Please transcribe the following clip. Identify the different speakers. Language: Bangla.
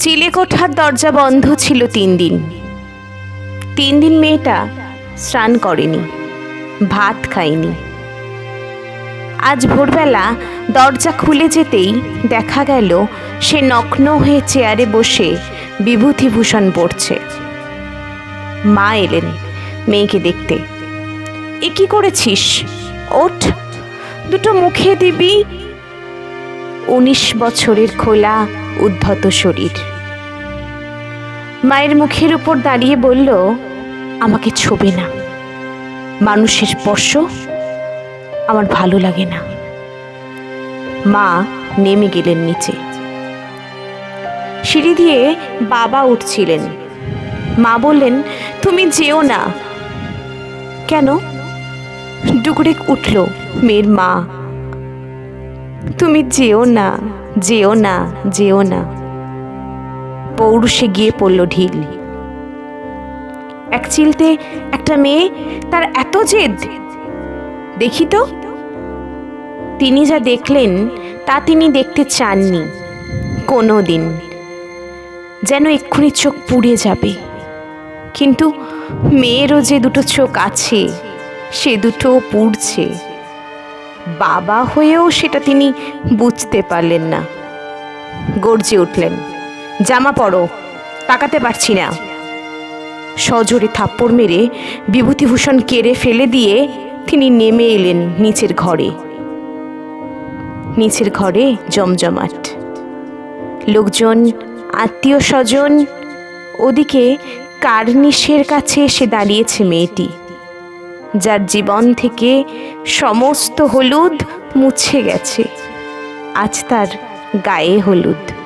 Speaker 1: চিলে কোঠার দরজা বন্ধ ছিল তিন দিন। তিন দিন মেয়েটা স্নান করেনি, ভাত খায়নি। আজ ভোরবেলা দরজা খুলে যেতেই দেখা গেল, সে নগ্ন হয়ে চেয়ারে বসে বিভূতিভূষণ পড়ছে। মা এলেন মেয়েকে দেখতে। এ কি করেছিস? ওঠ, দুটো মুখে দিবি উনিশ বছরের খোলা, উদ্ধত শরীর। মায়ের মুখের উপর দাঁড়িয়ে বলল, আমাকে ছোবে না। মানুষের স্পর্শ আমার ভালো লাগে না। মা নেমে গেলেন নিচে। সিঁড়ি দিয়ে বাবা উঠছিলেন। মা বললেন, তুমি যেও না। কেন? ডুকরে উঠল, মেয়ের মা তুমি যেও না যেও না যেও না। পৌরুষে গিয়ে পড়ল ঢিল। এক চিলতে একটা মেয়ে তার এত জেদ। দেখি তো। তিনি যা দেখলেন, তা তিনি দেখতে চাননি। কোনো দিন যেন এক্ষুনি চোখ পুড়ে যাবে। কিন্তু মেয়েরও যে দুটো চোখ আছে, সে দুটো পুড়ছে। বাবা হয়েও সেটা তিনি বুঝতে পারলেন না। গর্জে উঠলেন, জামা পরো, তাকাতে পারছি না। সজোরে থাপ্পড় মেরে বিভূতিভূষণ কেড়ে ফেলে দিয়ে তিনি নেমে এলেন নিচের ঘরে। নিচের ঘরে জমজমাট। লোকজন আত্মীয় স্বজন ওদিকে কার্নিশের কাছে এসে দাঁড়িয়েছে মেয়েটি। যার জীবন থেকে সমস্ত হলুদ মুছে গেছে। আজ তার গায়ে হলুদ।